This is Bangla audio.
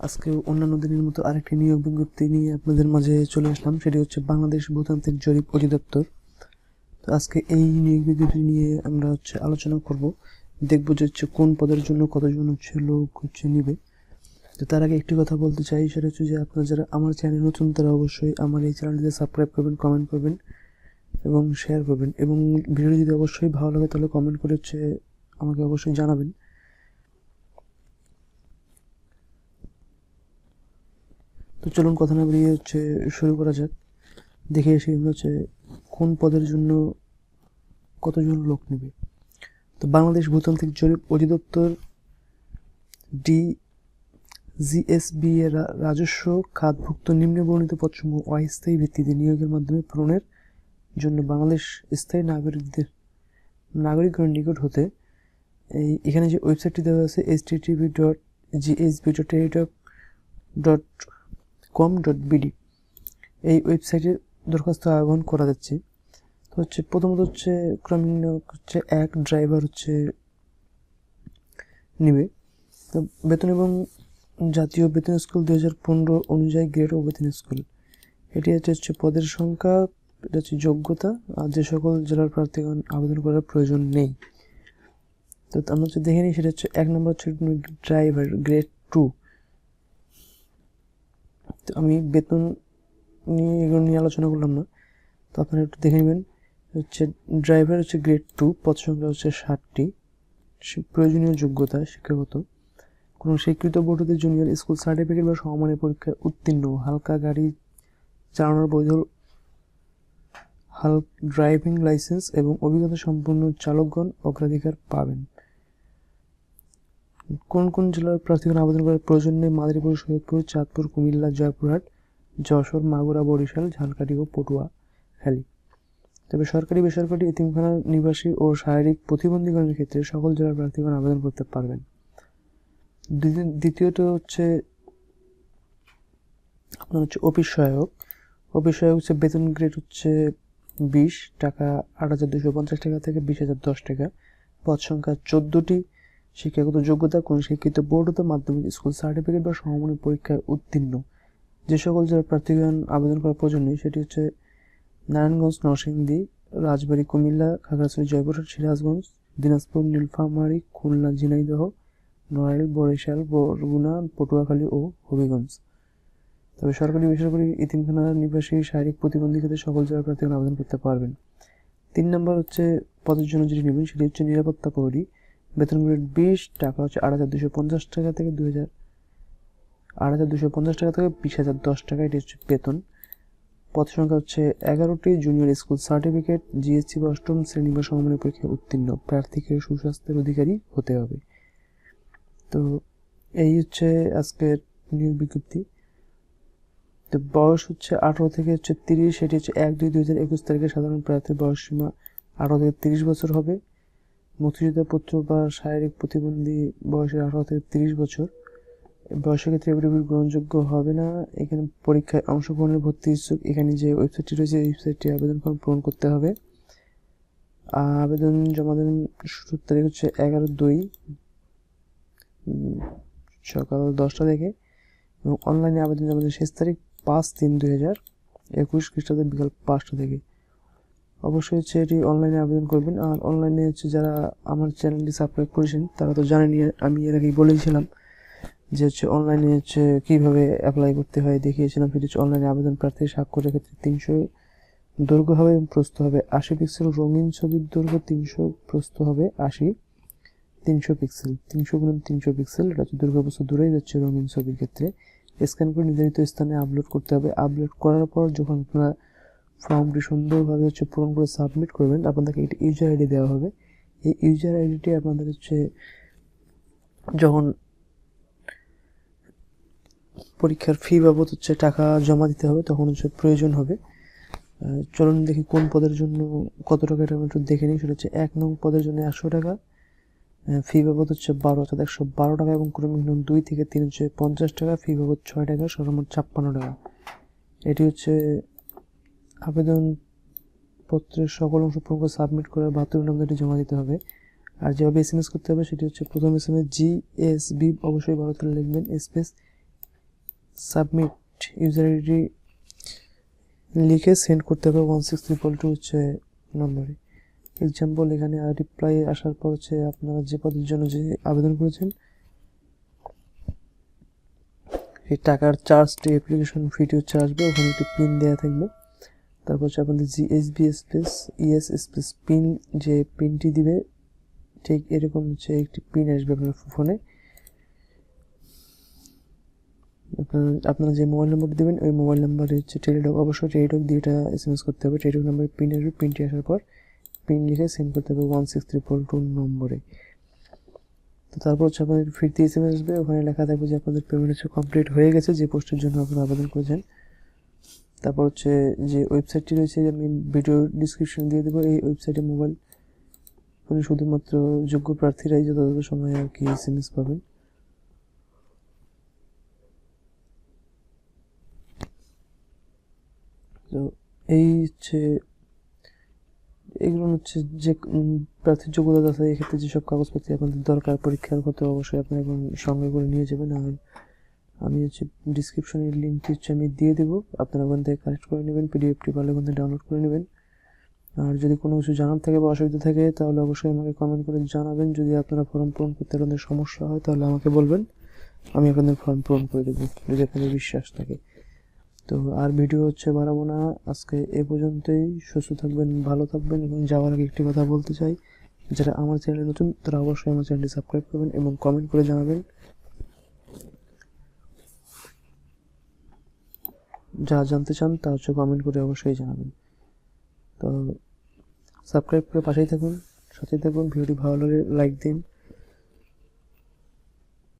আজকে অন্যান্য দিনের মতো আরেকটি নিয়োগ বিজ্ঞপ্তি নিয়ে আপনাদের মাঝে চলে আসলাম, সেটি হচ্ছে বাংলাদেশ ভূতান্ত্রিক জরিপ অধিদপ্তর। তো আজকে এই নিয়োগ বিজ্ঞপ্তি নিয়ে আমরা হচ্ছে আলোচনা করব। দেখব যে হচ্ছে কোন পদের জন্য কতজন হচ্ছে লোক হচ্ছে নিবে। তো তার আগে একটি কথা বলতে চাই, সেটা হচ্ছে যে আপনারা যারা আমার চ্যানেল নতুন, তারা অবশ্যই আমার এই চ্যানেলটিতে সাবস্ক্রাইব করবেন, কমেন্ট করবেন এবং শেয়ার করবেন। এবং ভিডিও যদি অবশ্যই ভালো লাগে, তাহলে কমেন্ট করে হচ্ছে আমাকে অবশ্যই জানাবেন। চলুন কথা না বেরিয়ে হচ্ছে শুরু করা যাক। দেখে এসে হচ্ছে কোন পদের জন্য কতজন লোক নেবে। তো বাংলাদেশ ভূতান্ত্রিক জরিপ অধিদপ্তর ডি জিএসবি এর রাজস্ব খাতভুক্ত নিম্নবর্ণিত পদসমূহ অস্থায়ী ভিত্তিতে নিয়োগের মাধ্যমে পূরণের জন্য বাংলাদেশ স্থায়ী নাগরিকদের নাগরিকগণের নিকট হতে এই এখানে যে ওয়েবসাইটটি দেওয়া আছে H dot GSB dot dot com dot BD এই ওয়েবসাইটে দরখাস্ত আহ্বান করা যাচ্ছে। তো হচ্ছে প্রথমত হচ্ছে ক্রমিক হচ্ছে এক ড্রাইভার হচ্ছে নিবে। তো বেতন এবং জাতীয় বেতন স্কুল দু হাজার পনেরো অনুযায়ী গ্রেড ও বেতন স্কুল। এটি হচ্ছে হচ্ছে পদের সংখ্যা, এটা হচ্ছে যোগ্যতা, আর যে সকল জেলার প্রার্থীগণ আবেদন করার প্রয়োজন নেই। তো আমরা হচ্ছে দেখে নিই, সেটা হচ্ছে এক নম্বর হচ্ছে ড্রাইভার গ্রেড টু তো আমি বেতন নিয়ে এগুলো নিয়ে আলোচনা করলাম না। তো আপনারা একটু দেখে নেবেন। হচ্ছে ড্রাইভার হচ্ছে গ্রেড টু পদ সংখ্যা হচ্ছে ষাটটি। প্রয়োজনীয় যোগ্যতা, শিক্ষাগত। কোনো স্বীকৃত বোর্ড জুনিয়র স্কুল সার্টিফিকেট বা সমমানের পরীক্ষায় উত্তীর্ণ। হালকা গাড়ি চালানোর বৈধ হাল ড্রাইভিং লাইসেন্স এবং অভিজ্ঞতা সম্পন্ন চালকগণ অগ্রাধিকার পাবেন। কোন কোন জেলার প্রার্থীগণ আবেদন করার প্রয়োজন নেই? মাদারীপুর, সৈয়দপুর, চাঁদপুর, কুমিল্লা, জয়পুরহাট, যশোর, মাগুরা, বরিশাল, ঝালকাঠি ও পটুয়া, খালি। তবে সরকারি, বেসরকারি এতিমখানার নিবাসী ও শারীরিক প্রতিবন্ধীগণের ক্ষেত্রে সকল জেলার প্রার্থীগণ আবেদন করতে পারবেন। দ্বিতীয়- দ্বিতীয়ত হচ্ছে আপনার হচ্ছে অফিস সহায়ক। অফিস সহায়ক হচ্ছে বেতন গ্রেড হচ্ছে বিশ টাকা আট হাজার দুশো পঞ্চাশ টাকা থেকে বিশ হাজার দশ টাকা। পদ সংখ্যা চোদ্দোটি। শিক্ষাগত যোগ্যতা, কোনো শিক্ষিত বোর্ড হতে মাধ্যমিক স্কুল সার্টিফিকেট বা সমমানের পরীক্ষায় উত্তীর্ণ। যে সকল জেলার প্রার্থীগণ আবেদন করার প্রয়োজন নেই, সেটি হচ্ছে নারায়ণগঞ্জ, নরসিংদী, রাজবাড়ী, কুমিল্লা, খাগড়াছড়ি, জয়পুরহাট, সিরাজগঞ্জ, দিনাজপুর, নীলফামারী, খুলনা, ঝিনাইদহ, নড়াইল, বরিশাল, বরগুনা, পটুয়াখালী ও হবিগঞ্জ। তবে সরকারি বেসরকারি ইতিমখানা নিবাসী শারীরিক প্রতিবন্ধী ক্ষেত্রে সকল জেলার প্রার্থীগণ আবেদন করতে পারবেন। তিন নম্বর হচ্ছে পদের জন্য যেটি নেবেন, সেটি হচ্ছে নিরাপত্তা প্রহরী বেতন গ্রেড বিশ, টাকা হচ্ছে আট হাজার দুশো পঞ্চাশ টাকা থেকে দুই হাজার। আট হাজার দুশো পঞ্চাশ টাকা থেকে বিশ হাজার দশ টাকা, এটি হচ্ছে বেতন। পদ সংখ্যা হচ্ছে এগারোটি জুনিয়র স্কুল সার্টিফিকেট জিএসসি বা অষ্টম শ্রেণি বা সমমানের পরীক্ষায় উত্তীর্ণ। প্রার্থীকে সুস্বাস্থ্যের অধিকারী হতে হবে। তো এই হচ্ছে আজকের নিয়োগ বিজ্ঞপ্তি। তো বয়স হচ্ছে আঠারো থেকে হচ্ছে তিরিশ সেটি হচ্ছে এক দুই দুই হাজার একুশ তারিখে সাধারণ প্রার্থীর বয়স সীমা আঠারো থেকে তিরিশ বছর হবে। মুক্তিযোদ্ধা পুত্র বা শারীরিক প্রতিবন্ধী বয়সের আঠারো থেকে তিরিশ বছর বয়সের ক্ষেত্রে এভিডেভিট গ্রহণযোগ্য হবে না। এখানে পরীক্ষায় অংশগ্রহণের ভর্তি ইচ্ছুক, এখানে যে ওয়েবসাইটটি রয়েছে ওয়েবসাইটটি আবেদন ফর্ম পূরণ করতে হবে। আবেদন জমা দেন শুরুর তারিখ হচ্ছে এগারো দুই সকাল দশটা থেকে এবং অনলাইনে আবেদন জমা দেওয়ার শেষ তারিখ পাঁচ তিন দুই হাজার একুশ খ্রিস্টাব্দের বিকাল পাঁচটা থেকে। অবশ্যই হচ্ছে এটি অনলাইনে আবেদন করবেন। আর অনলাইনে হচ্ছে যারা আমার চ্যানেলটি সাবস্ক্রাইব করেছেন, তারা তো জানেনই, আমি এর আগেই বলেছিলাম যে হচ্ছে অনলাইনে হচ্ছে কীভাবে অ্যাপ্লাই করতে হয়। দেখিয়েছিলাম সেটি হচ্ছে অনলাইনে আবেদন প্রার্থীর স্বাক্ষরের ক্ষেত্রে তিনশো দৈর্ঘ্য হবে এবং প্রস্থ হবে আশি পিক্সেল রঙিন ছবির দৈর্ঘ্য তিনশো, প্রস্থ হবে আশি তিনশো পিক্সেল তিনশো গুণ তিনশো পিক্সেল এটা হচ্ছে দৈর্ঘ্য প্রস্থ দূরেই যাচ্ছে রঙিন ছবির ক্ষেত্রে। স্ক্যান করে নির্ধারিত স্থানে আপলোড করতে হবে। আপলোড করার পর যখন আপনারা ফর্মটি সুন্দরভাবে হচ্ছে পূরণ করে সাবমিট করবেন। আপনাদেরকে একটি ইউজার আইডি দেওয়া হবে। এই ইউজার আইডিটি আপনাদের হচ্ছে যখন পরীক্ষার ফি বাবদ হচ্ছে টাকা জমা দিতে হবে, তখন হচ্ছে প্রয়োজন হবে। চলুন দেখি কোন পদের জন্য কত টাকা এটা একটু দেখে নিই। সেটা হচ্ছে এক নং পদের জন্য একশো টাকা। ফি বাবদ হচ্ছে বারো, অর্থাৎ একশো বারো টাকা এবং ক্রমিক নং দুই থেকে তিন হচ্ছে পঞ্চাশ টাকা। ফি বাবদ ছয় টাকা, সর্বমোট ছাপ্পান্ন টাকা। এটি হচ্ছে আবেদন পত্রের সকল অংশ পূরণ করে সাবমিট করার বাহাত্তর এটি জমা দিতে হবে। আর যেভাবে এস এম এস করতে হবে, সেটি হচ্ছে প্রথম S M S G S B অবশ্যই ভারতের লিখবেন। স্পেস সাবমিট ইউজার আইডি লিখে সেন্ড করতে হবে ওয়ান সিক্স ট্রিপল টু হচ্ছে নম্বরে এক্সাম্পল এখানে রিপ্লাই আসার পর হচ্ছে আপনারা যে পদের জন্য যে আবেদন করেছেন, এই টাকার চার্জটি অ্যাপ্লিকেশন ফিটি হচ্ছে আসবে, ওখানে একটি পিন দেওয়া থাকবে। তারপর হচ্ছে আপনাদের G S B space ES space PIN যে পিনটি দিবে, ঠিক এরকম হচ্ছে একটি পিন আসবে আপনার ফোনে আপনার, আপনারা যে মোবাইল নম্বর দেবেন, ওই মোবাইল নাম্বারে হচ্ছে টেলিটক অবশ্যই টেলিটক দিয়ে এটা এস এম এস করতে হবে। টেলিটক নাম্বারে পিন আসবে পিনটি আসার পর পিন লিখে সেন্ড করতে হবে one six three four two নম্বরে। তো তারপর হচ্ছে আপনাদের ফিরতি এস এম এস আসবে, ওখানে লেখা থাকবে যে আপনাদের পেমেন্ট হচ্ছে কমপ্লিট হয়ে গেছে, যে পোস্টের জন্য আপনারা আবেদন করেছেন। তারপর হচ্ছে যে ওয়েবসাইটটি রয়েছে আমি ভিডিও ডিসক্রিপশন দিয়ে দেবো, এই ওয়েবসাইটে মোবাইল ফোনে শুধুমাত্র যোগ্য প্রার্থীরাই যথাযথ সময়ে আর কি এস এম এস পাবেন। তো এই হচ্ছে, এগুলো হচ্ছে যে প্রার্থীর যোগ্যতা আছে এক্ষেত্রে যেসব কাগজপত্র আপনাদের দরকার, পরীক্ষার ক্ষেত্রে অবশ্যই আপনারা এখন সঙ্গে করে নিয়ে যাবেন। আর আমি হচ্ছে ডিসক্রিপশনের লিঙ্কটি হচ্ছে আমি দিয়ে দেবো। আপনারা ওখান থেকে কালেক্ট করে নেবেন পিডিএফটি পারলে ওখান থেকে ডাউনলোড করে নেবেন। আর যদি কোনো কিছু জানার থাকে বা অসুবিধা থাকে, তাহলে অবশ্যই আমাকে কমেন্ট করে জানাবেন। যদি আপনারা ফর্ম পূরণ করতে আপনাদের সমস্যা হয়, তাহলে আমাকে বলবেন। আমি আপনাদের ফর্ম পূরণ করে দেবো, যদি আপনাদের বিশ্বাস থাকে। তো আর ভিডিও হচ্ছে বাড়াবো না। আজকে এ পর্যন্তই। সুস্থ থাকবেন, ভালো থাকবেন। এবং যাওয়ার আগে একটি কথা বলতে চাই। যারা আমার চ্যানেলে নতুন, তারা অবশ্যই আমার চ্যানেলটি সাবস্ক্রাইব করবেন এবং কমেন্ট করে জানাবেন। যা জানতে চান তা হচ্ছে কমেন্ট করে অবশ্যই জানাবেন। তো সাবস্ক্রাইব করে পাশেই থাকুন সাথে থাকুন, ভিডিওটি ভালো লাগে লাইক দিন।